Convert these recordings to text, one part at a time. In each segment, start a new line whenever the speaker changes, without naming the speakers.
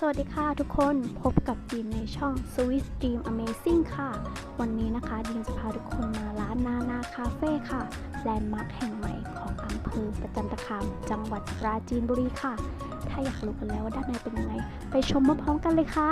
สวัสดีค่ะทุกคนพบกับดีมในช่อง Swiss Dream Amazing ค่ะ วันนี้นะคะดีมจะพาทุกคนมาร้านนานาคาเฟ่ค่ะแลนด์มาร์คแห่งใหม่ของอำเภอประจันตคาม จังหวัดปราจีนบุรีค่ะ ถ้าอยากรู้กันแล้วว่าด้านในเป็นยังไง ไปชมมาพร้อมกันเลยค่ะ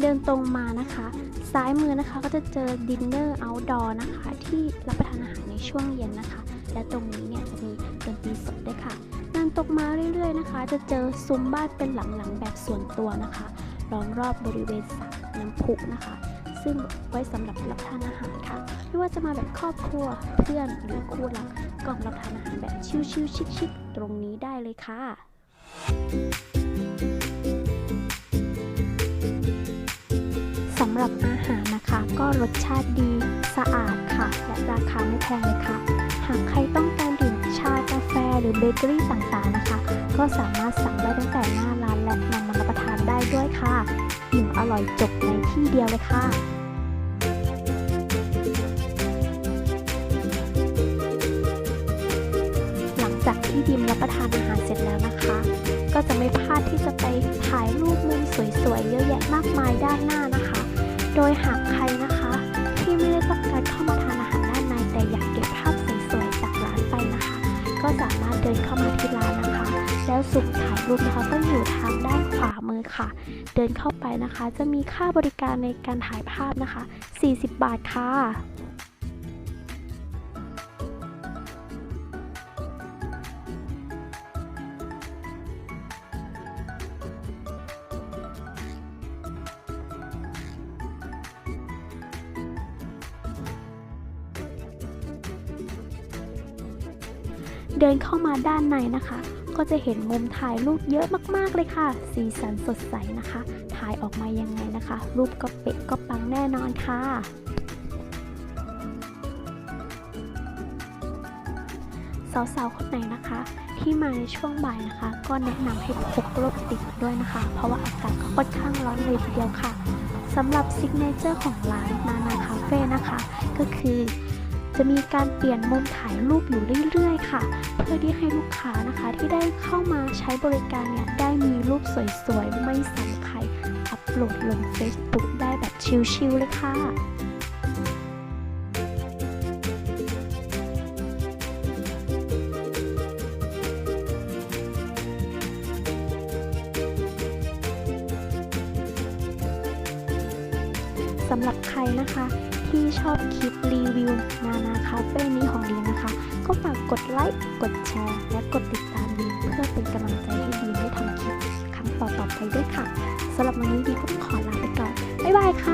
เดินตรงมานะคะ ซ้ายมือนะคะก็จะเจอดินเนอร์เอาท์ดอร์นะคะ ที่รับประทานอาหารในช่วงเย็นนะคะ และตรงนี้เนี่ยจะมีดนตรีสดด้วยค่ะเดินตกมาเรื่อยๆนะคะ จะเจอซุ้มบ้านเป็นหลังๆแบบส่วนตัวนะคะล้อมรอบบริเวณสระน้ำพุนะคะ ซึ่งไว้สำหรับรับทานอาหารค่ะ ไม่ว่าจะมาแบบครอบครัวเพื่อนหรือคู่รักก็รับทานอาหารแบบชิลๆชิคๆตรงนี้ได้เลยค่ะ สำหรับอาหารนะคะก็รสชาติดีสะอาดค่ะ และราคาไม่แพงเลยค่ะ หากใครต้องการดื่มชากาแฟหรือเบเกอรี่ต่างๆนะคะ ก็สามารถสั่งได้ตั้งแต่หน้าร้านและนำมารับประทานได้ด้วยค่ะอิ่มอร่อยจบในที่เดียวเลยค่ะหลังจากที่ดิมรับประทานอาหารเสร็จแล้วนะคะ ก็จะไม่พลาดที่จะไปถ่ายรูปมุมสวยๆ เยอะแยะมากมายด้านหน้าามารถเดินเข้ามาที่ร้านนะคะ แล้วสุ่มถ่ายรูปนะคะก็อยู่ทางด้านขวามือค่ะ เดินเข้าไปนะคะ จะมีค่าบริการในการถ่ายภาพนะคะ 40 บาทค่ะ เดินเข้ามาด้านในนะคะ ก็จะเห็นมุมถ่ายรูปเยอะมากๆเลยค่ะ สีสันสดใสนะคะ ถ่ายออกมายังไงนะคะ รูปก็เป๊ะก็ปังแน่นอนค่ะสาวๆคนไหนนะคะ ที่มาในช่วงบ่ายนะคะ ก็แนะนำให้พกร่มติดด้วยนะคะ เพราะว่าอากาศก็ค่อนข้างร้อนเลยทีเดียวค่ะสำหรับซิกเนเจอร์ของร้านนานาคาเฟ่นะคะ ก็คือ จะมีการเปลี่ยนมุมถ่ายรูปอยู่เรื่อยๆ ค่ะ เพื่อที่ให้ลูกค้านะคะที่ได้เข้ามาใช้บริการเนี่ยได้มีรูปสวยๆ ไม่ซ้ำใครอัปโหลดลง Facebook ได้แบบชิลๆเลยค่ะสำหรับใครนะคะ ที่ชอบคลิปรีวิวนานาคาเฟ่นี้ของดีนะคะ ก็ฝากกดไลค์ กดแชร์ และกดติดตามดีเพื่อเป็นกำลังใจให้ดีได้ทำคลิปครั้งต่อๆไปด้วยค่ะสำหรับวันนี้ดีก็ขอลาไปก่อน บ๊ายบายค่ะ